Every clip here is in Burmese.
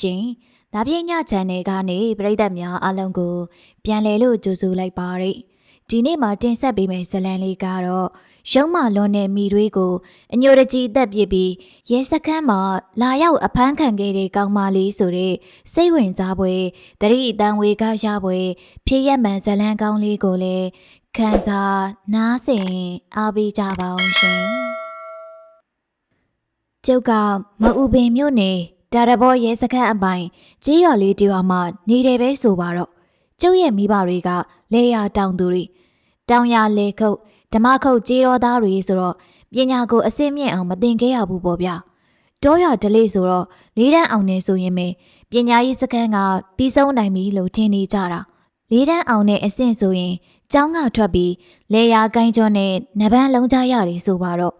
ရှင်။ဒါပြည့်ည channel ကနေပရိသတ်များအားလုံးကို ပြန်လည်လို့ကြိုဆိုလိုက်ပါရစေ။ဒီနေ့မှာတင်ဆက်ပေးမယ့်ဇာတ်လမ်းလေးကတော့ရုံးမလွန်တဲ့မိတွေကိုအညိုတကြီးတက်ပြစ်ပြီးရဲစခန်းမှာလာရောက်အဖမ်းခံခဲ့တဲ့ကောင်မလေးဆိုတဲ့စိတ်ဝင်စားပွဲတတိအတန်ဝေကရပွဲဖြစ်ရမှန်ဇာတ်လမ်းကောင်းလေးကိုလည်းခန်းစားနားဆင်အားပေးကြပါအောင်ရှင်။ကျုပ်ကမအူပင်မြို့နယ် တာရဘောရဲစခန်းအပိုင်ကြီးရွာလေးတီဝါမှာနေတယ်ပဲဆိုပါတော့ကျုပ်ရဲ့မိဘတွေကလေယာတောင်သူတွေတောင်ရလေခုတ်ဓမ္မခုတ်ကြီးတော်သားတွေဆိုတော့ပညာကိုအစင်းမြင့်အောင်မသင်ခဲ့ရဘူးပေါ့ဗျာတောရဒလေးဆိုတော့လေးတန်းအောင်နေဆိုရင်ပဲပညာရေးစခန်းကပြီးဆုံးနိုင်ပြီလို့ထင်နေကြတာလေးတန်းအောင်တဲ့အဆင့်ဆိုရင်ကျောင်းကထွက်ပြီးလေယာကိုင်းကျွန်းနဲ့နဗန်းလုံးကြရတယ်ဆိုပါတော့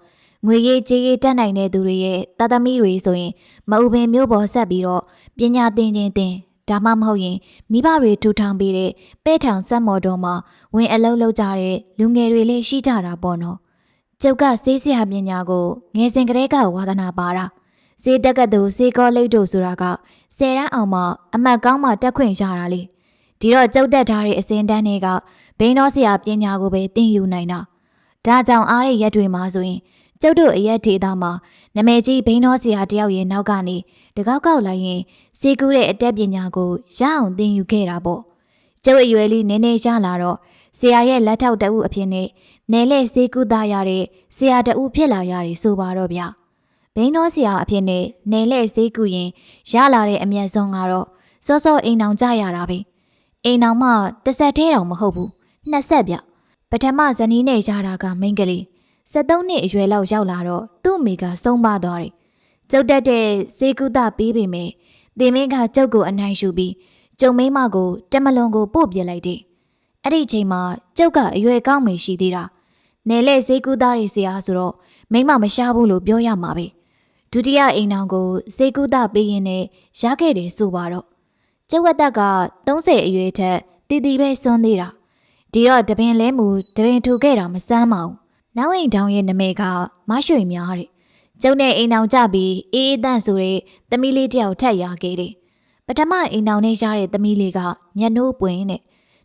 ငွေရေးကြေးရေးတက်နိုင်တဲ့သူတွေရဲ့တသမီတွေဆိုရင်မအူပင်မျိုးပေါ်ဆက်ပြီးတော့ပညာသင်ခြင်းတင်ဒါမှမဟုတ်ရင်မိဘတွေထူထောင်ပေးတဲ့ပဲ့ထောင်ဆက်မော်တော်မှာဝင်အလုပ်လုပ်ကြတဲ့လူငယ်တွေလည်းရှိကြတာပေါ့နော်ကျုပ်ကစေးစရာပညာကိုငယ်စဉ်ကတည်းကဝါသနာပါတာစေးတက်ကတူစေးကောလိတ်တို့ဆိုတာကဆယ်တန်းအောင်မှအမတ်ကောင်းမှတက်ခွင့်ရတာလေဒီတော့ကျုပ်တက်ထားတဲ့အစင်တန်းတွေကဘိန်းတော်ဆရာပညာကိုပဲသင်ယူနိုင်တာဒါကြောင့်အားရရက်တွေမှာဆိုရင် ကျုပ်တို့အရက်ဒေတာမှာနမဲကြီးဘိန်းတော်ဆရာတယောက်ရဲ့နောက်ကနေတကောက်ကောက်လိုက်ရင်စေကူးတဲ့အတက်ပညာကိုရအောင်သင်ယူခဲ့တာပေါ့ကျုပ်အရွယ်လေးနည်းနည်းရလာတော့ဆရာရဲ့လက်ထောက်တအုပ်အဖြစ်နဲ့နယ်လဲစေကူးသားရတဲ့ဆရာတအုပ်ဖြစ်လာရတယ်ဆိုပါတော့ဗျဘိန်းတော်ဆရာအဖြစ်နဲ့နယ်လဲစေကူးရင်ရလာတဲ့အမျက်ဆုံးကတော့စောစောအိမ်အောင်ကြရတာပဲအိမ်အောင်မှတစ်ဆက်သေးတောင်မဟုတ်ဘူးနှစ်ဆက်ဗျပထမဇနီးနဲ့ရတာကမိန်းကလေး 73နှစ်အရွယ်လောက်ရောက်လာတော့သူ့အမေကဆုံးပါသွားတယ်ကျုပ်တက်တဲ့ဈေးကုသပေးပေမဲ့တင်မင်းကကျုပ်ကိုအနိုင်ယူပြီးကျုံမိမကိုတမလွန်ကိုပို့ပြလိုက်တယ်။အဲ့ဒီအချိန်မှာကျုပ်ကအရွယ်ကောင်းမေရှိသေးတာ။နယ်လဲဈေးကုသရေးဆရာဆိုတော့မိမမရှားဘူးလို့ပြောရမှာပဲ။ဒုတိယအိမ်အောင်ကိုဈေးကုသပေးရင်လည်းရခဲ့တယ်ဆိုပါတော့။ကျုပ်ဝက်တက်က30အရွယ်ထက်တည်တည်ပဲစွန်းသေးတာ။ဒီတော့တပင်လဲမူတပင်ထူခဲ့တာမစမ်းပါဘူး။ နောက်အိမ်တောင်ရဲ့နမဲကမရွှေများတဲ့ကျုံနဲ့အိမ်အောင်ကြပြီးအေးအေးတန့်ဆိုတဲ့သမီးလေးတယောက်ထက်ရခဲ့တယ်။ပထမအိမ်အောင်နဲ့ရတဲ့သမီးလေးကမျက်နှိုးပွင့်နဲ့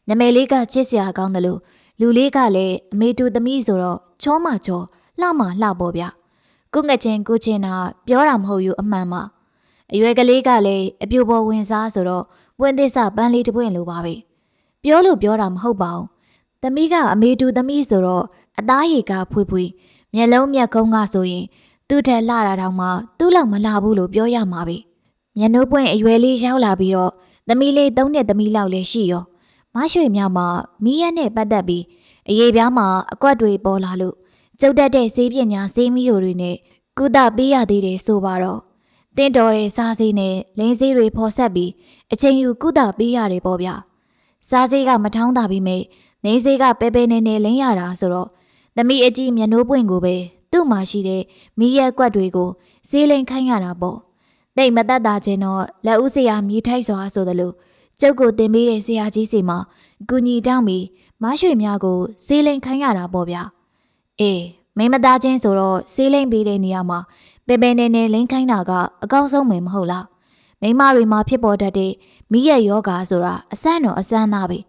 နမယ်လေးကချစ်စရာကောင်းတယ်လို့လူလေးကလည်းအမေတူသမီးဆိုတော့ချောမချောလှမလှပေါ့ဗျ။ကုငချင်းကုချင်းတာပြောတာမဟုတ်ယူအမှန်ပါ။အရွယ်ကလေးကလည်းအပြူပေါ်ဝင်စားဆိုတော့ပွင့်သစ္စာပန်းလေးတစ်ပွင့်လိုပါပဲ။ပြောလို့ပြောတာမဟုတ်ပါဘူး။သမီးကအမေတူသမီးဆိုတော့ အသားရည်ကဖွေးဖွေးမျက်လုံးမျက်ခုံးကဆိုရင် သူ့ထက်လှတာတောင်မှသူ့လောက်မလှဘူးလို့ပြောရမှာပဲမျက်နှုတ်ပွင့်အရွယ်လေးရောက်လာပြီးတော့သမီးလေးသုံးနှစ်သမီးလောက်လည်းရှိရောမရွှေမြမှာမီးရက်နဲ့ပတ်သက်ပြီးအရေးပြားမှာအကွက်တွေပေါ်လာလို့ကျုပ်တက်တဲ့စေးပညာစေးမီတို့တွေနဲ့ကုသပေးရသေးတယ်ဆိုပါတော့တင်းတော်တဲ့စားစေးနဲ့လိန်စေးတွေဖော်ဆက်ပြီးအချိန်ယူကုသပေးရတယ်ပေါ့ဗျာစားစေးကမထောင်းတာပြီးမိနေစေးကပဲပဲနေနေလင်းရတာဆိုတော့ သမီးအကြီးမျက်နှိုးပွင့်ကိုပဲသူ့မှာရှိတဲ့မီးရက်ကွက်တွေကိုစေးလိန်ခိုင်းရတာပေါ့တိတ်မသက်တာချင်းတော့လက်ဦးစရာမြေထိုက်စွာဆိုသလိုကျုပ်ကိုတင်ပေးတဲ့ဆရာကြီးစီမှာအကူညီတောင်းပြီးမရွှေများကိုစေးလိန်ခိုင်းရတာပေါ့ဗျာအေးမိမသားချင်းဆိုတော့စေးလိန်ပေးတဲ့နေရာမှာပေပေနေနေလိန်ခိုင်းတာကအကောင်းဆုံးပဲမဟုတ်လားမိမတွေမှာဖြစ်ပေါ်တတ်တဲ့မိရဲ့ယောဂါဆိုတာအဆန်းတော့အဆန်းသားပဲ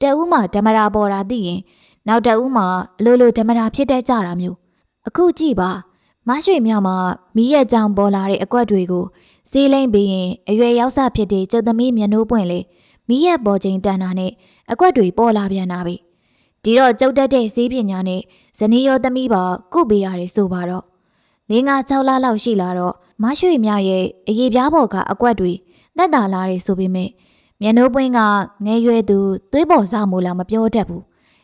တဦးမှဓမ္မရာပေါ်တာသိရင် နောက်တဦးမှအလိုလိုဓမ္မရာဖြစ်တတ်ကြတာမျိုးအခုကြည့်ပါမရွှေမြမှာမီးရဲ့ကြောင်ပေါ်လာတဲ့အကွက်တွေကိုစေးလိမ့်ပြီးရင်အရွယ်ရောက်စဖြစ်တဲ့ကျုပ်သမီးမျက်နှိုးပွင့်လေမီးရဲ့ပေါ်ချိန်တန်တာနဲ့အကွက်တွေပေါ်လာပြန်တာပဲဒီတော့ကျုပ်တက်တဲ့စေးပညာနဲ့ဇနီးရောသမီးပါကုပေးရတယ်ဆိုပါတော့၄၅6လလောက်ရှိလာတော့မရွှေမြရဲ့အရေးပြားပေါ်ကအကွက်တွေတက်တာလာတယ်ဆိုပေမဲ့မျက်နှိုးပွင့်ကငယ်ရွယ်သူသွေးပေါ်စားမို့လားမပြောတတ်ဘူး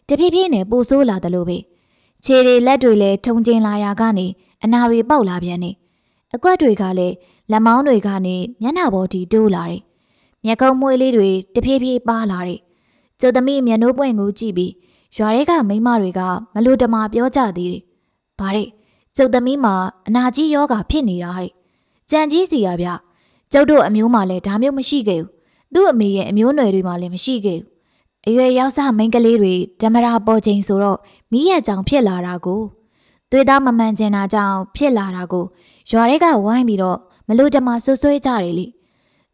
တဖြည်းဖြည်းနဲ့ပိုဆိုးလာတယ်လို့ပဲခြေတွေလက်တွေလည်းထုံကျင်လာရာကနေအနာတွေပေါက်လာပြန်နေအကွက်တွေကလည်းလက်မောင်းတွေကနေမျက်နှာပေါ်ထိတိုးလာတယ်မျက်ခုံးမွေးလေးတွေတဖြည်းဖြည်းပါလာတယ်ကျုပ်သမီးမျက်နှိုးပွင့်ကိုကြည့်ပြီးရွာတွေကမိန်းမတွေကမလို့တမပြောကြသေးတယ်ဗါတဲ့ကျုပ်သမီးမှာအနာကြီးယောဂဖြစ်နေတာဟဲ့ကြံကြီးစီရဗျကျုပ်တို့အမျိုးမှလည်းဒါမျိုးမရှိခဲ့ဘူးသူ့အမေရဲ့အမျိုးနွယ်တွေမှလည်းမရှိခဲ့ဘူး အရွယ်ရောက်စားမိန်းကလေးတွေဓမ္မရာပေါ်ချိန်ဆိုတော့မိရကြောင်ဖြစ်လာတာကိုသွေးသားမမှန်ကျင်တာကြောင့်ဖြစ်လာတာကိုရွာတွေကဝိုင်းပြီးတော့မလို့တမဆွဆွဲကြတယ်လေ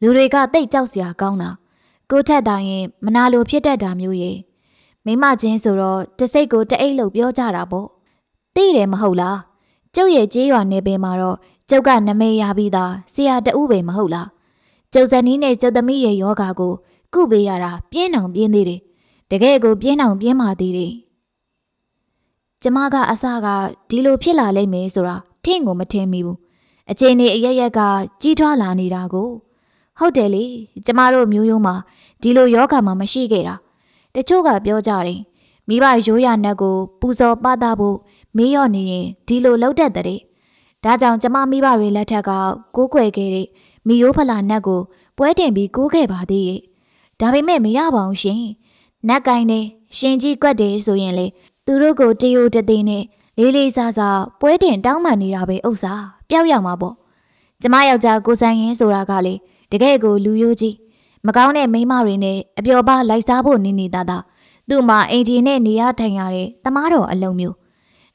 လူတွေကတိတ်ကြောက်စရာကောင်းတာကိုထက်တိုင်းရင်မနာလိုဖြစ်တတ်တာမျိုးရေမိမချင်းဆိုတော့တစိတ်ကိုတအိတ်လို့ပြောကြတာပေါ့သိတယ်မဟုတ်လားကျုပ်ရဲ့ကြေးရွာနေပင်မှာတော့ကျုပ်ကနမေရပြီးသားဆရာတဦးပဲမဟုတ်လားကျုပ်ဇနီးနဲ့ကျုပ်သမီးရဲ့ယောဂါကို ကုပေးရတာပြင်းအောင်ပြင်းသေးတယ်တကယ်ကိုပြင်းအောင်ပြင်းပါသေးတယ်ကျမကအစကဒီလိုဖြစ်လာလိမ့်မယ်ဆိုတာထင့်ကိုမထင်မိဘူးအချိန်နေအရရက်ကကြီးထွားလာနေတာကိုဟုတ်တယ်လေကျမတို့မျိုးရိုးမှာဒီလိုယောဂါမှမရှိခဲ့တာတချို့ကပြောကြတယ်မိဘရိုးရနက်ကိုပူဇော်ပသဖို့မေးရော့နေရင်ဒီလိုလောက်တတ်တဲ့ဒါကြောင့်ကျမမိဘတွေလက်ထက်ကကိုးကွယ်ခဲ့တဲ့မိယိုးဖလာနက်ကိုပွဲတင်ပြီးကိုးခဲ့ပါသေးရဲ့ ဒါပေမဲ့မရပါဘူးရှင်နက်ကင်နေရှင်ကြီးကွက်တယ်ဆိုရင်လေသူတို့ကိုတယူတသိနဲ့လေးလေးစားစားပွဲတင်တောင်းပန်နေတာပဲဥစ္စာပျောက်ရမှာပေါ့ကျမယောက်ျားကိုဆိုင်ရင်ဆိုတာကလေတကယ်ကိုလူယိုးကြီးမကောင်းတဲ့မိန်းမတွေနဲ့အပျော်ပါလိုက်စားဖို့နေနေသားသားသူ့မှာအိမ်ကြီးနဲ့နေရထိုင်ရတဲ့တမားတော်အလုံးမျိုး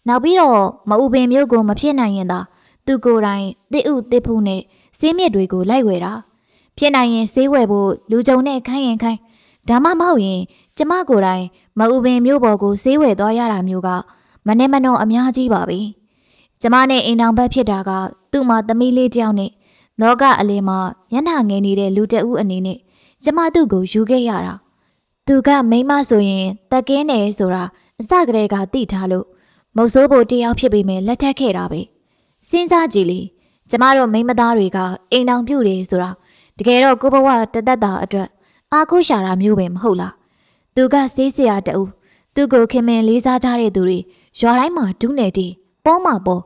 နောက်ပြီးတော့မအူပင်မျိုးကိုမဖြစ်နိုင်ရင်သာသူကိုယ်တိုင်တစ်ဥတစ်ဖူးနဲ့စေးမြစ်တွေကိုလိုက်ဝယ်တာ ဖြစ်နိုင်ရင်စေးဝယ်ဖို့လူကြုံနဲ့ခိုင်းရင်ခိုင်းဒါမှမဟုတ်ရင် ကျမကိုယ်တိုင်မအူပင်မျိုးပေါ်ကိုစေးဝယ်သွားရတာမျိုးကမနဲ့မနှောအများကြီးပါပဲကျမနဲ့အိမ်တော်ဘက်ဖြစ်တာကသူ့မှာသမီးလေးတစ်ယောက်နဲ့လောကအလင်းမှာမျက်နှာငယ်နေတဲ့လူတအုပ်အနေနဲ့ကျမသူ့ကိုယူခဲ့ရတာသူကမိန်းမဆိုရင်တက်ကင်းတယ်ဆိုတာအစကတည်းကသိထားလို့မုတ်ဆိုးဖို့တယောက်ဖြစ်ပေမဲ့လက်ထက်ခဲ့တာပဲစဉ်းစားကြည့်လေကျမတို့မိန်းမသားတွေကအိမ်တော်ပြုတ်တယ်ဆိုတာ တကယ်တော့ကိုဘဝတသက်တာအတွက်အာကိုရှာတာမျိုးပဲမဟုတ်လားသူကစေးစရာတူသူကိုခင်မင်လေးစားကြတဲ့သူတွေရွာတိုင်းမှာဒူးနေတီပေါမပေါ်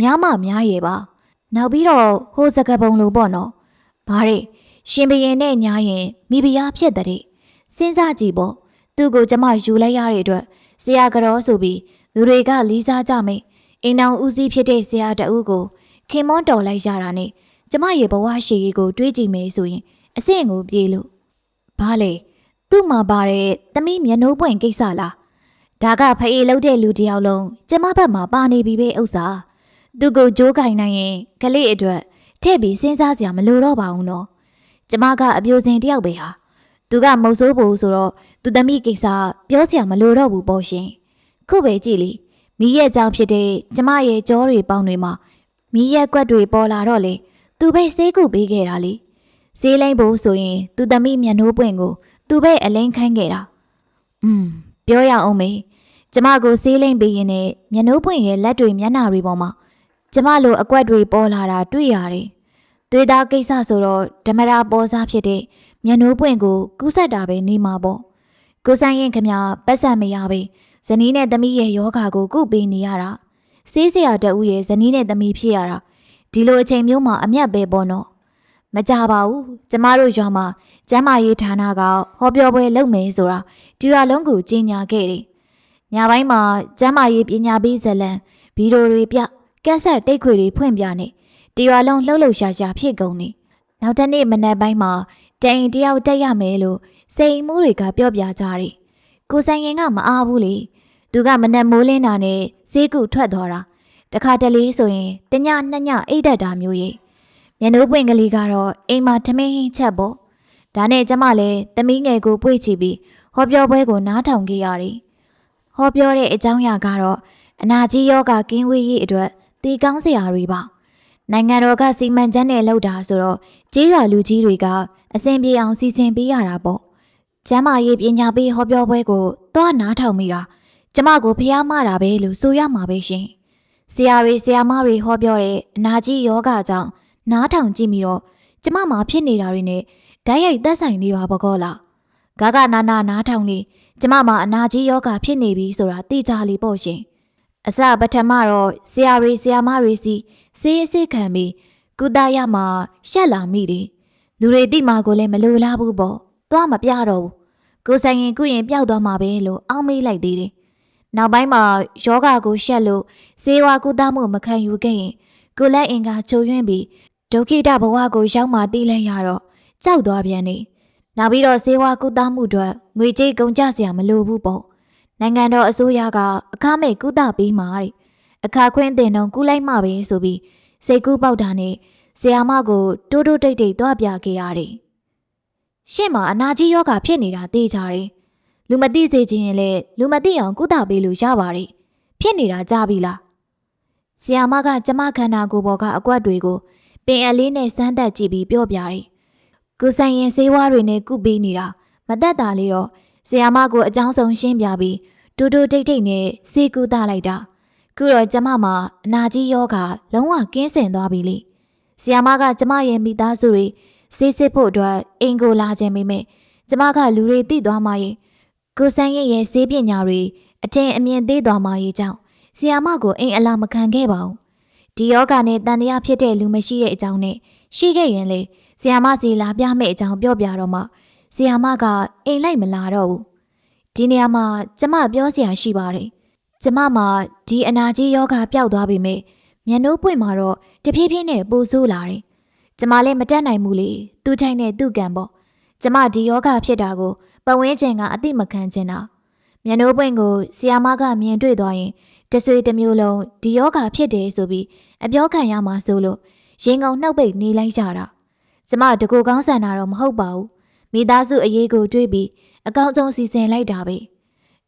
များမများရဲ့ပါနောက်ပြီးတော့ဟိုစကပုံလိုပေါ့နော်ဘာတဲ့ရှင်ဘရင်နဲ့ညားရင်မိဖုရားဖြစ်တဲ့စဉ်းစားကြည့်ပေါ့သူ့ကိုကျမယူလိုက်ရတဲ့အတွက်ဆရာကြောဆိုပြီးလူတွေကလေးစားကြမိတ်အိမ်အောင်ဦးစီးဖြစ်တဲ့ဆရာတအုပ်ကိုခင်မွန်းတော်လိုက်ရတာနဲ့ ကျမရဲ့ဘဝရှိရေးကိုတွေးကြည့်မယ်ဆိုရင်အဆင့်ကိုပြေးလို့ဘာလဲသူ့မှာပါတဲ့သမီးမျက်နှိုးပွင့်ကိစ္စလားဒါကဖအေးလုံးတဲ့လူတယောက်လုံးကျမဘက်မှာပါနေပြီပဲဥစ္စာသူကိုကြိုးကင်နိုင်ရင်ကလေးအတွက်ထည့်ပြီးစဉ်းစားစရာမလိုတော့ပါဘူးနော်ကျမကအပြိုစင်တယောက်ပဲဟာသူကမုတ်ဆိုးဖို့ဆိုတော့သူသမီးကိစ္စပြောစရာမလိုတော့ဘူးပေါ့ရှင်ခုပဲကြည့်လေမိရဲ့ကြောင့်ဖြစ်တဲ့ကျမရဲ့ကြောတွေပေါင်းတွေမှာမိရဲ့ကွက်တွေပေါ်လာတော့လေ သူပဲစေးကုပေးခဲ့တာလေဈေးလိမ့်ဖို့ဆိုရင် သူသမီးမျက်နှိုးပွင့်ကို သူပဲအလိန်ခိုင်းခဲ့တာอืมပြောရအောင်မေကျမကိုဈေးလိမ့်ပေးရင်လည်းမျက်နှိုးပွင့်ရဲ့လက်တွေမျက်နှာတွေပေါ်မှာကျမလိုအကွက်တွေပေါ်လာတာတွေ့ရတယ်သွေးသားကိစ္စဆိုတော့ဓမ္မရာပေါ်စားဖြစ်တဲ့မျက်နှိုးပွင့်ကိုကူးဆက်တာပဲနေမှာပေါ့ကိုဆိုင်ရင်ခမပတ်စံမရပဲဇနီးနဲ့သမီးရဲ့ယောဂါကိုကုပေးနေရတာစေးစရာတအူးရဲ့ဇနီးနဲ့သမီးဖြစ်ရတာ ဒီလိုအချိန်မျိုးမှာအမျက်ပဲပေါ့နော်မကြပါဘူးကျမတို့ရွာမှာကျမ်းမာရေးဌာနကဟောပြောပွဲလုပ်မယ်ဆိုတာဒီရွာလုံးကိုကြီးညာခဲ့တယ်ညပိုင်းမှာကျမ်းမာရေးပညာပေးဇလံဗီဒီယိုတွေပြကက်ဆက်တိတ်ခွေတွေဖွင့်ပြနေဒီရွာလုံးလှုပ်လှုပ်ရှားရှားဖြစ်ကုန်နေနောက်တစ်နေ့မနက်ပိုင်းမှာတိုင်တယောက်တက်ရမယ်လို့စိန်မှုတွေကပြောပြကြတယ်ကိုဆိုင်ရင်ကမအားဘူးလေသူကမနက်မိုးလင်းတာနဲ့ဈေးကူထွက်သွားတာ တခါတလေဆိုရင်တညနှစ်ညအိတ်တက်တာမျိုးကြီးမျက်နှိုးပွင့်ကလေးကတော့အိမ်မှာထမင်းဟင်းချက်ပေါ့ဒါနဲ့ကျမလည်းသမီးငယ်ကိုပွေ့ချပြီးဟောပြောပွဲကိုနားထောင်ခဲ့ရတယ်ဟောပြောတဲ့အကြောင်းအရာကတော့အနာကြီးယောဂကင်းဝေးရေးအတွက်တီကောင်းစရာတွေပါနိုင်ငံတော်ကစီမံချက်နဲ့လုပ်တာဆိုတော့ကြေးရွာလူကြီးတွေကအစဉ်ပြေအောင်စီစဉ်ပေးရတာပေါ့ကျမ်းမာရေးပညာပေးဟောပြောပွဲကိုသွားနားထောင်မိတာကျမကိုဖျားမတာပဲလို့ဆိုရမှာပဲရှင် ဆရာတွေဆရာမတွေဟောပြောတဲ့အနာကြီးယောဂကြောင့်နားထောင်ကြည့်ပြီးတော့ကျမမှာဖြစ်နေတာတွေနဲ့ဓာတ်ရိုက်သက်ဆိုင်နေပါဘကောလားဂဂနာနာနားထောင်နေကျမမှာအနာကြီးယောဂဖြစ်နေပြီဆိုတာသိကြလေပေါ့ရှင်အစပထမတော့ဆရာတွေဆရာမတွေစီစေးအစစ်ခံပြီးကုသရမှာရှက်လာမိတယ်လူတွေတိမာကိုလည်းမလိုလားဘူးပေါ့သွားမပြတော့ဘူးကိုဆိုင်ရင်ကုရင်ပျောက်သွားမှာပဲလို့အောင်းမေးလိုက်သေးတယ် နောက်ပိုင်းမှာယောဂကိုရှက်လို့ဇေဝကုသမှုမခံယူခဲ့ရင်ကိုလက်အင်ကချိုယွင်းပြီးဒုက္ခိတဘဝကိုရောက်မှသိလိုက်ရတော့ကြောက်သွားပြန်နေနောက်ပြီးတော့ဇေဝကုသမှုအတွက်ငွေကြေးကုန်ကျစရာမလိုဘူးပေါ့နိုင်ငံတော်အစိုးရကအခမဲ့ကုသပေးမှာတဲ့အခါခွင့်တင်တော့ကုလိုက်မှပဲဆိုပြီးစိတ်ကူးပေါက်တာနဲ့ဆီယာမကိုတိုးတိုးတိတ်တိတ်တွားပြခဲ့ရတယ်ရှင့်မှာအနာကြီးယောဂဖြစ်နေတာသိကြတယ် လူမသိစေချင်ရင်လည်းလူမသိအောင်ကုသပေးလို့ရပါတယ်ဖြစ်နေတာကြားပြီလားဆီယာမကကျမခန္ဓာကိုယ်ပေါ်ကအကွက်တွေကိုပင်အလေးနဲ့စမ်းသပ်ကြည့်ပြီးပြောပြတယ်ကိုဆိုင်ရင်ဆေးဝါးတွေနဲ့ကုပေးနေတာမသက်တာလေတော့ဆီယာမကိုအကြောင်းဆုံးရှင်းပြပြီးတူတူတိတ်တိတ်နဲ့ဆေးကုသလိုက်တာခုတော့ကျမမှာအနာကြီးယောဂလုံးဝကင်းစင်သွားပြီလေဆီယာမကကျမရဲ့မိသားစုတွေဆေးစစ်ဖို့အတွက်အင်ကိုလာခြင်းမိမဲ့ကျမကလူတွေသိသွားမှရဲ့ ကိုဆိုင်ရဲ့ရဲ့ဆေးပညာတွေအထင်အမြင်သေးသွားမှရဲ့ကြောင့်ဆီယာမကိုအိမ်အလာမခံခဲ့ပါဘူးဒီယောဂနဲ့တန်တရားဖြစ်တဲ့လူမရှိတဲ့အကြောင်းနဲ့ရှိခဲ့ရင်လေဆီယာမစီလာပြမယ့်အကြောင်းပြောပြတော့မှဆီယာမကအိမ်လိုက်မလာတော့ဘူးဒီနေရာမှာကျမပြောစရာရှိပါတယ်ကျမမှာဒီအနာကြီးယောဂပျောက်သွားပြီမေမျက်နှိုးပွင့်မှာတော့တဖြည်းဖြည်းနဲ့ပိုဆိုးလာတယ်ကျမလည်းမတက်နိုင်ဘူးလေသူ့ထိုင်နဲ့သူ့ကံပေါ့ကျမဒီယောဂဖြစ်တာကိုပ ဝင်းကျင်ကအတိမခံချင်တာမျက်နှိုးပွင့်ကိုဆီယာမကမြင်တွေ့သွားရင်တဆွေတစ်မျိုးလုံးဒီယောဂဖြစ်တယ်ဆိုပြီးအပြောခံရမှာဆိုလို့ရင်ကုန်နှုတ်ပိတ်နေလိုက်ကြတာကျမတကူကောင်းဆန်တာတော့မဟုတ်ပါဘူးမိသားစုအရေးကိုတွေးပြီးအကောင့်ဆုံးစီစဉ်လိုက်တာပဲ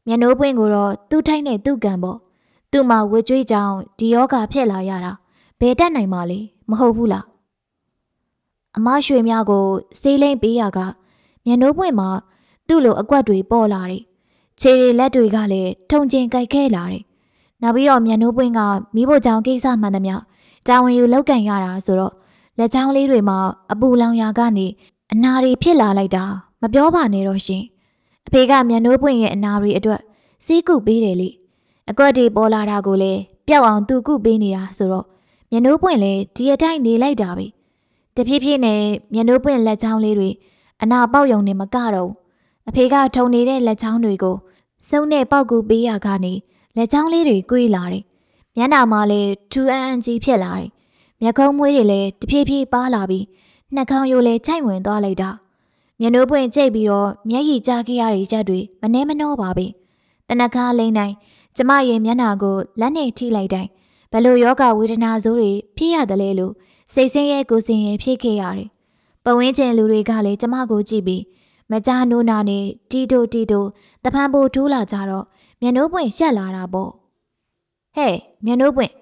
မျက်နှိုးပွင့်ကိုတော့သူ့ထိုက်နဲ့သူ့ကံပေါ့သူ့မှာဝေကြွေးကြောင်ဒီယောဂဖြစ်လာရတာဘယ်တက်နိုင်မှာလဲမဟုတ်ဘူးလားအမရွှေများကိုစေးလိမ့်ပေးရကမျက်နှိုးပွင့်မှာ သူ့လိုအကွက်တွေပေါ်လာတယ်ခြေတွေလက်တွေကလည်းထုံကျင်ကြိုက်ခဲလာတယ်နောက်ပြီးတော့မျက်နှိုးပွင့်ကမိဖို့ကြောင့်ကိစ္စမှန်သမျှတာဝန်ယူလောက်ကန်ရတာဆိုတော့လက်ချောင်းလေးတွေမှာအပူလောင်ရာကနေအနာတွေဖြစ်လာလိုက်တာမပြောပါနဲ့တော့ရှင်အဖေကမျက်နှိုးပွင့်ရဲ့အနာတွေအတွက်စီးကုပေးတယ်လေအကွက်တွေပေါ်လာတာကိုလည်းပျောက်အောင်သူကုပေးနေတာဆိုတော့မျက်နှိုးပွင့်လည်းဒီအတိုင်းနေလိုက်တာပဲတဖြည်းဖြည်းနဲ့မျက်နှိုးပွင့်လက်ချောင်းလေးတွေအနာပေါက်ယုံနေမကတော့ဘူး အဖေကထုံနေတဲ့လက်ချောင်းတွေကိုစုံနဲ့ပေါက်ကူပေးရကနေလက်ချောင်းလေးတွေကွေးလာတယ်မျက်နှာမှာလည်းထူအန်အန်ကြီးဖြစ်လာတယ်မျက်ခုံးမွေးတွေလည်းတဖြည်းဖြည်းပါလာပြီးနှာခေါင်းရိုးလည်းချိုက်ဝင်သွားလိုက်တာမျက်နှိုးပွင့်ကျိတ်ပြီးတော့မျက်ရည်ကျခဲ့ရတဲ့ချက်တွေမနှဲမနှောပါပဲတနခါလိမ့်တိုင်းကျမရဲ့မျက်နှာကိုလက်နဲ့ထိလိုက်တိုင်းဘလို့ယောဂဝေဒနာဆိုးတွေဖြစ်ရတယ်လေလို့စိတ်ဆင်းရဲကိုယ်စင်ရဲဖြစ်ခဲ့ရတယ်ပဝင်းကျင်လူတွေကလည်းကျမကိုကြည့်ပြီး မကြားနိုးနာနဲ့တီတိုတီတိုတဖန်ပိုထိုးလာကြတော့မျက်နှိုးပွင့်ရှက်လာတာပေါ့ဟဲ့မျက်နှိုးပွင့်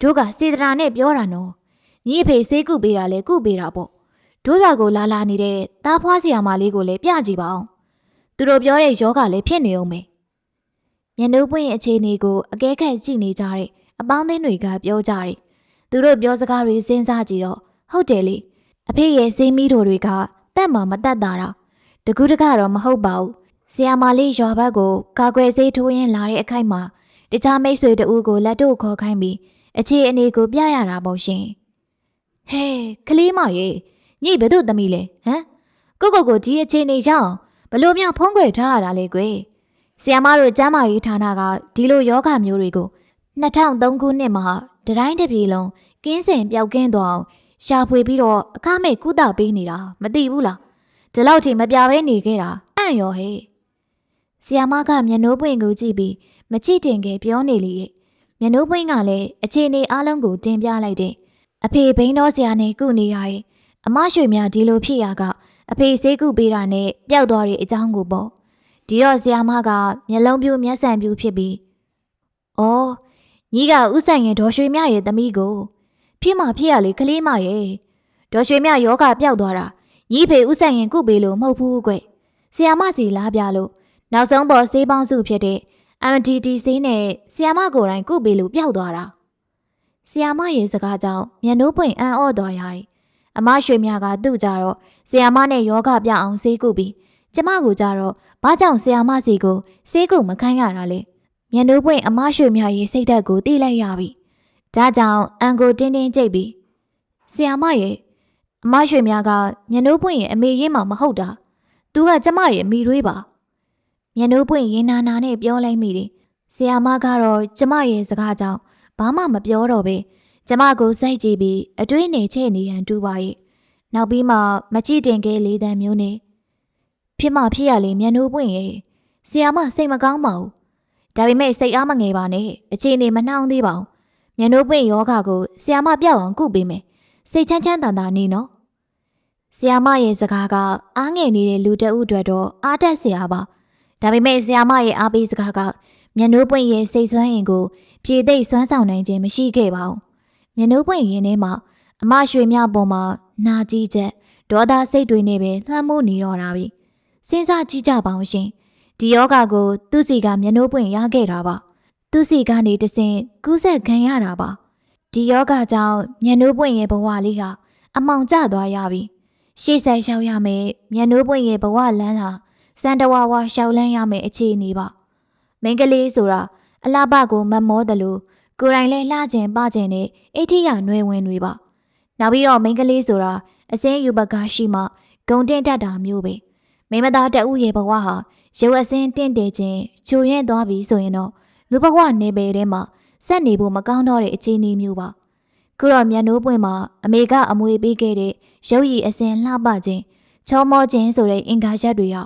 တို့ကစေတနာနဲ့ပြောတာနော်ညီအဖေစေးကုပေးတာလေကုပေးတာပေါ့တို့ရွာကိုလာလာနေတဲ့တားဖွားစီယာမလေးကိုလည်းပြကြည့်ပါအောင်သူတို့ပြောတဲ့ယောဂလည်းဖြစ်နေအောင်မယ်မျက်နှိုးပွင့်ရဲ့အခြေအနေကိုအကဲခတ်ကြည့်နေကြတဲ့အပေါင်းအသင်းတွေကပြောကြတယ်သူတို့ပြောစကားတွေစဉ်းစားကြည့်တော့ဟုတ်တယ်လေအဖေရဲ့စေးမီးတို့တွေကတတ်မှမတတ်တာတော့ တကူးတကတော့မဟုတ်ပါဘူးဆီယာမာလေးရွာဘက်ကိုကာကွယ်ဆေးထိုးရင်းလာတဲ့အခိုက်မှာတခြားမိတ်ဆွေတဦးကိုလက်တို့ခေါ်ခိုင်းပြီးအခြေအနေကိုပြရတာပေါ့ရှင်ဟဲကလေးမရေညိဘယ်သူသမီးလဲဟမ်ကိုကိုကိုဒီအခြေအနေရောက်ဘလို့မြဖုံးကွယ်ထားရတာလေကွယ်ဆီယာမတို့ကျမ်းမာရေးဌာနကဒီလိုယောဂမျိုးတွေကို2003ခုနှစ်မှာတတိုင်းတစ်ပြည်လုံးကင်းစင်ပျောက်ကင်းသွားအောင်ရှာဖွေပြီးတော့အခမဲ့ကုသပေးနေတာမသိဘူးလား ဒီလောက်ထိမပြဘဲနေခဲ့တာအံ့ရောဟဲ့ဆီယာမကမျက်နှိုးပွင့်ကိုကြည့်ပြီးမကြည့်တင်ခဲ့ပြောနေလေရဲ့မျက်နှိုးပွင့်ကလည်းအခြေအနေအလုံးကိုတင်ပြလိုက်တဲ့အဖေဘိန်းတော်ဆရာနဲ့ကုနေတာရဲ့အမရွှေမြဒီလိုဖြစ်ရကအဖေဆေးကုပေးတာနဲ့ပျောက်သွားတဲ့အကြောင်းကိုပေါ့ဒီတော့ဆရာမကမျက်လုံးပြူးမျက်စံပြူးဖြစ်ပြီးအော်ညီကဥဆိုင်ရင်ဒေါ်ရွှေမြရဲ့သမီးကိုဖြစ်မှဖြစ်ရလေကလေးမရဲ့ဒေါ်ရွှေမြယောဂပျောက်သွားတာ ညီဖေဥဆိုင်ရင်ကုပေးလို့မဟုတ်ဘူးကွဆရာမစီလားပြလို့နောက်ဆုံးပေါ်ဆေးပေါင်းစုဖြစ်တဲ့ MDT ဆေးနဲ့ဆီယာမကိုယ်တိုင်ကုပေးလို့ပျောက်သွားတာဆီယာမရဲ့စကားကြောင့်မျက်နှိုးပွင့်အံ့ဩသွားရတယ်အမရွှေမြကသူ့ကြတော့ဆီယာမနဲ့ယောဂပြအောင်ဆေးကုပြီးကျမကိုကြတော့ဘာကြောင့်ဆီယာမစီကိုဆေးကုမခိုင်းရတာလဲမျက်နှိုးပွင့်အမရွှေမြရဲ့စိတ်ဓာတ်ကိုတိလိုက်ရပြီဒါကြောင့်အန်ကိုတင်းတင်းကြိတ်ပြီးဆီယာမရဲ့ အမရွှေမြကမျက်နှိုးပွင့်ရဲ့အမေရင်းမှာမဟုတ်တာသူကကျမရဲ့အမိတွေးပါမျက်နှိုးပွင့်ရင်နာနာနဲ့ပြောလိုက်မိတယ်။ဆီယာမကတော့ကျမရဲ့စကားကြောင့်ဘာမှမပြောတော့ပဲကျမကိုစိုက်ကြည့်ပြီးအတွေးနေချဲ့နေရန်တူပါရဲ့။နောက်ပြီးမှမကြည့်တင်ခဲ့လေးတန်မျိုးနဲ့ဖြစ်မှဖြစ်ရလေမျက်နှိုးပွင့်ရဲ့ဆီယာမစိတ်မကောင်းပါဘူး။ဒါပေမဲ့စိတ်အားမငယ်ပါနဲ့အခြေအနေမနှောင်းသေးပါဘူး။မျက်နှိုးပွင့်ယောဂကိုဆီယာမပြောက်အောင်ကုပေးမယ်။စိတ်ချမ်းချမ်းသာသာနေနော်။။ ဆီယာမရဲ့စကားကအားငယ်နေတဲ့လူတအုပ်အတွက်တော့အားတက်စရာပါ။ဒါပေမဲ့ဆီယာမရဲ့အားပေးစကားကမျက်နှိုးပွင့်ရဲ့စိတ်ဆွမ်းရင်ကိုဖြည့်သိမ့်စွမ်းဆောင်နိုင်ခြင်းမရှိခဲ့ပါဘူး။မျက်နှိုးပွင့်ရင်ထဲမှာအမရွှေမြပေါ်မှာနာကြည့်ချက်ဒေါသစိတ်တွေနဲ့ပဲလှမ်းမှုနေတော့တာပြီ။စဉ်းစားကြည့်ကြပါဦးရှင်။ဒီယောဂကိုသူ့စီကမျက်နှိုးပွင့်ရခဲ့တာပါ။သူ့စီကနေတဆင့်ကူးဆက်ခံရတာပါ။ဒီယောဂကြောင့်မျက်နှိုးပွင့်ရဲ့ဘဝလေးဟာအမောင်ကျသွားရပြီ။ ရှေ့ဆက်လျှောက်ရမယ်မျက်နှိုးပွင့်ရဲ့ဘဝလမ်းဟာစံတဝါဝါလျှောက်လန်းရမယ်အခြေအနေပါ။မိန်းကလေးဆိုတာအလှပကိုမမောတယ်လို့ကိုယ်တိုင်လည်းလှကျင်ပကျင်နဲ့အိဋ္ဌိယနွယ်ဝင်တွေပါ။နောက်ပြီးတော့မိန်းကလေးဆိုတာအစင်းယူပကရှိမှဂုံတင်တတ်တာမျိုးပဲ။မိမသားတဦးရဲ့ဘဝဟာရုပ်အစင်းတင့်တယ်ခြင်းချိုရင်သွားပြီဆိုရင်တော့လူဘဝနေပေထဲမှာဆက်နေဖို့မကောင်းတော့တဲ့အခြေအနေမျိုးပါ။ခုတော့မြန်နိုးပွင့်မှာအမေကအမွေပေးခဲ့တဲ့ ရုပ်ရည်အစင်းလှပခြင်းချောမောခြင်းဆိုတဲ့အင်္ဂါရက်တွေဟာ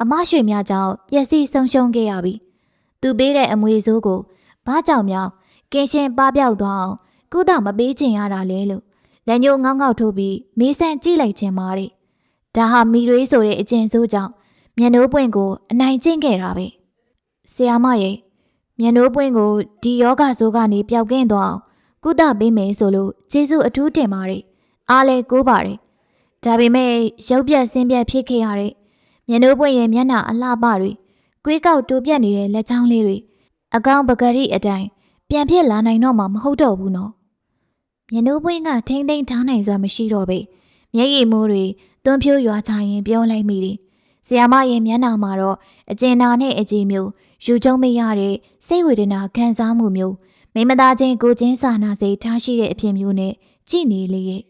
အမရွှေများကြောင့်ပျက်စီးဆုံးရှုံးခဲ့ရပြီ။သူပေးတဲ့အမွေစိုးကိုဘာကြောင့်များကင်းရှင်းပပျောက်သွားအောင်ကုသမပေးချင်ရတာလဲလို့လက်ညှိုးငေါက်ငေါက်ထိုးပြီးမေးဆန်ကြည့်လိုက်ခြင်းပါတဲ့ဒါဟာမီရွေးဆိုတဲ့အကျင့်ဆိုးကြောင့်မျက်နှိုးပွင့်ကိုအနိုင်ကျင့်ခဲ့တာပဲဆရာမရဲ့မျက်နှိုးပွင့်ကိုဒီယောဂဆိုးကနေပျောက်ကင်းသွားအောင်ကုသပေးမယ်ဆိုလို့ကျေးဇူးအထူးတင်ပါတယ် အားလဲကိုးပါတယ်ဒါပေမဲ့ရုပ်ပြက်ဆင်းပြက်ဖြစ်ခဲ့ရတဲ့မျက်နှိုးပွင့်ရဲ့မျက်နှာအလှပတွေကွေးကောက်တိုးပြက်နေတဲ့လက်ချောင်းလေးတွေအကောင်ပကတိအတိုင်းပြန်ဖြစ်လာနိုင်တော့မှမဟုတ်တော့ဘူးနော်မျက်နှိုးပွင့်ကထိမ့်သိမ့်ထားနိုင်စွာမရှိတော့ပေမျက်ရည်မိုးတွေသွန်းဖြိုးရွာချရင်ပြောလိုက်မိတယ်ဆီယာမရဲ့မျက်နှာမှာတော့အကျဉ်းနာနဲ့အကြည်မျိုးယူကျုံမရတဲ့စိတ်ဝေဒနာခံစားမှုမျိုးမိမသားချင်းကိုချင်းစာနာစိတ်ထားရှိတဲ့အဖြစ်မျိုးနဲ့ကြည်နေလေရဲ့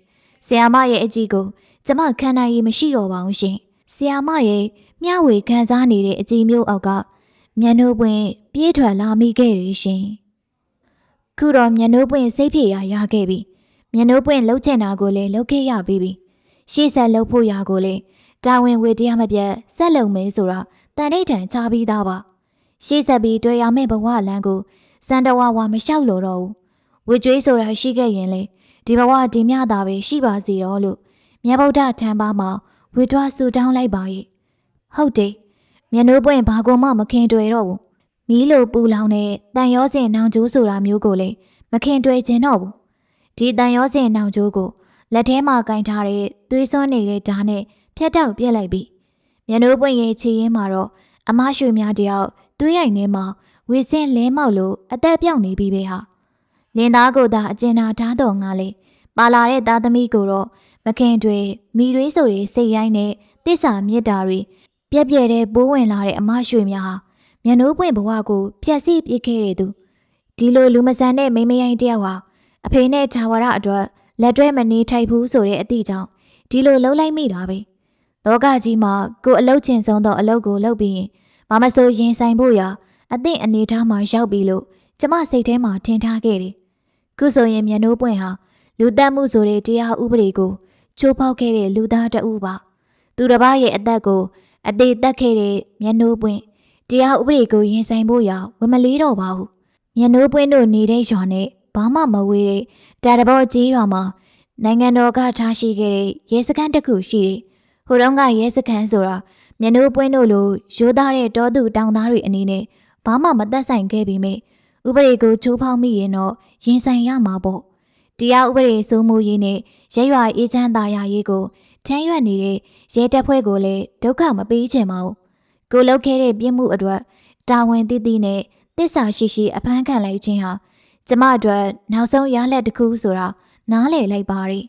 ဆီယာမရဲ့အကြည်ကိုကျမခံနိုင်ရမရှိတော့ပါဘူးရှင်ဆီယာမရဲ့မျှဝေခံစားနေတဲ့အကြည်မျိုးအောက်ကမျက်နှိုးပွင့်ပြေးထွက်လာမိခဲ့တယ်ရှင်ခုတော့မျက်နှိုးပွင့်စိတ်ပြေရရခဲ့ပြီမျက်နှိုးပွင့်လှုပ်ချင်တာကိုလည်းလှုပ်ခဲ့ရပြီးပြီရှေ့ဆက်လှုပ်ဖို့ရာကိုလည်းတာဝန်ဝေတရားမပြတ်ဆက်လုံမယ်ဆိုတာတန်ဋိဌာန်ချပြီးသားပါရှေ့ဆက်ပြီးတွေ့ရမယ့်ဘဝလမ်းကိုစံတဝါဝါမလျှောက်လို့တော့ဘူးဝေကျွေးဆိုတာရှိခဲ့ရင်လေ ဒီဘဝဒီမြတာပဲရှိပါစီတော့လို့မြတ်ဗုဒ္ဓထံပါမှာဝေထွားဆူတောင်းလိုက်ပါရဲ့ဟုတ်တယ်မျက်နှိုးပွင့်ဘာကိုမှမခင်တွေ့တော့ဘူးမီးလိုပူလောင်တဲ့တန်ရောစင်နောင်ကျိုးဆိုတာမျိုးကိုလေမခင်တွေ့ခြင်းတော့ဘူးဒီတန်ရောစင်နောင်ကျိုးကိုလက်ထဲမှာကင်ထားတဲ့သွေးစွန်းနေတဲ့ဓာတ်နဲ့ဖြတ်တောက်ပြက်လိုက်ပြီမျက်နှိုးပွင့်ရဲ့ခြေရင်းမှာတော့အမရွှေများတယောက်တွေးရိုက်နေမှာဝေစင်းလဲမောက်လို့အသက်ပြောက်နေပြီပဲဟာ လင်းသားကိုသာအကျဉ်းသာဓာတ်တော်ငါလေပါလာတဲ့သားသမီးကိုတော့မခင်တွေမိတွေးဆိုတွေစိတ်ရိုင်းနဲ့တစ္ဆာမြစ်တာတွေပြက်ပြဲတဲ့ပိုးဝင်လာတဲ့အမရွှေများဟာမျက်နှိုးပွင့်ဘဝကိုဖျက်ဆီးပစ်ခဲ့တဲ့သူဒီလိုလူမဆန်တဲ့မိမရိုင်းတယောက်ဟာအဖေနဲ့ခြာဝရအတွက်လက်တွဲမနေထိုက်ဘူးဆိုတဲ့အသည့်ကြောင့်ဒီလိုလှုပ်လိုက်မိတာပဲလောကကြီးမှာကိုအလုတ်ချင်ဆုံးသောအလုတ်ကိုလုပ်ပြီးရင်မမဆိုရင်ဆိုင်ဖို့ရာအသင့်အနေထားမှာရောက်ပြီလို့ကျမစိတ်ထဲမှာထင်ထားခဲ့တယ် ခုဆိုရင်မျက်နှိုးပွင့်ဟာလူတက်မှုဆိုတဲ့တရားဥပဒေကိုချိုးဖောက်ခဲ့တဲ့လူသားတဦးပါသူတစ်ပါးရဲ့အသက်ကိုအသေးတက်ခဲ့တဲ့မျက်နှိုးပွင့်တရားဥပဒေကိုရင်ဆိုင်ဖို့ရာဝမလေးတော့ပါဘူးမျက်နှိုးပွင့်တို့နေတဲ့ရွာနဲ့ဘာမှမဝေးတဲ့တာတဘောကြီးရွာမှာနိုင်ငံတော်ကထားရှိခဲ့တဲ့ရဲစခန်းတစ်ခုရှိတယ်။ဟိုတုန်းကရဲစခန်းဆိုတာမျက်နှိုးပွင့်တို့လိုရိုးသားတဲ့တောသူတောင်သားတွေအနေနဲ့ဘာမှမသက်ဆိုင်ခဲ့ပေမဲ့ဥပဒေကိုချိုးဖောက်မိရင်တော့ ရင်ဆိုင်ရမှာပေါ့။တရားဥပဒေစိုးမိုးရေးနဲ့ရဲရွာအေးချမ်းသာယာရေးကိုထမ်းရွက်နေတဲ့ရဲတပ်ဖွဲ့ကိုလည်းဒုက္ခမပေးချင်ပါဘူး။ကိုလုပ်ခဲ့တဲ့ပြစ်မှုအတွက်တာဝန်တည်တည်နဲ့တစ္ဆာရှိရှိအဖမ်းခံလိုက်ခြင်းဟာကျမအတွက်နောက်ဆုံးရလက်တစ်ခုဆိုတာနားလည်လိုက်ပါရီ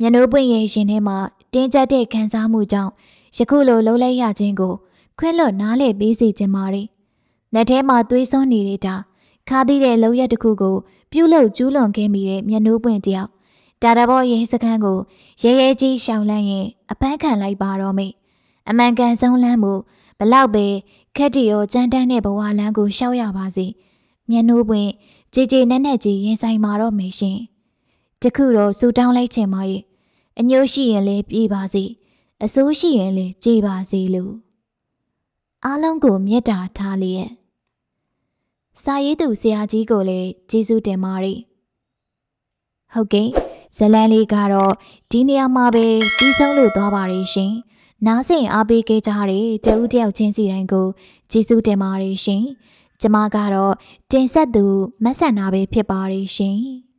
မျက်နှိုးပွင့်ရဲ့ရှင်ထဲမှာတင်းကျပ်တဲ့ခံစားမှုကြောင့်ယခုလိုလှုပ်လိုက်ရခြင်းကို ခွင့်လွတ်နားလည်ပေးစီခြင်းပါရီလက်ထဲမှာသွေးစွန်းနေတာခါသီးတဲ့လုံရက်တစ်ခုကို ပြုတ်လုကျူးလွန်ခဲ့မိတဲ့မျက်နှိုးပွင့်တယောက်တာတဘောရဲစခန်းကိုရဲရဲကြီးရှောင်လန်းရင်အပန်းခံလိုက်ပါတော့မိအမှန်ကန်ဆုံးလန်းမှုဘလောက်ပဲခက်တီရောကြမ်းတမ်းတဲ့ဘဝလမ်းကိုရှောက်ရပါစေမျက်နှိုးပွင့်ကြည်ကြည်နက်နက်ကြီးရင်ဆိုင်မာတော့မေရှင်တခုတော့စူတောင်းလိုက်ချင်ပါရဲ့အညို့ရှိရင်လည်းပြေးပါစေအဆိုးရှိရင်လည်းကြေပါစေလို့အားလုံးကိုမေတ္တာထားလျက် စာရေးသူဆရာကြီးကိုလည်းကျေးဇူးတင်ပါရဟုတ်ကဲ့ဇလန်လေးကတော့ဒီနေရာမှာပဲပြီးဆုံးလို့သွားပါတယ်ရှင်။နားဆင်အားပေးခဲ့ကြတဲ့တဦးတယောက်ချင်းစီတိုင်းကိုကျေးဇူးတင်ပါတယ်ရှင်။ကျမကတော့တင်ဆက်သူမဆန်နာပဲဖြစ်ပါတယ်ရှင်။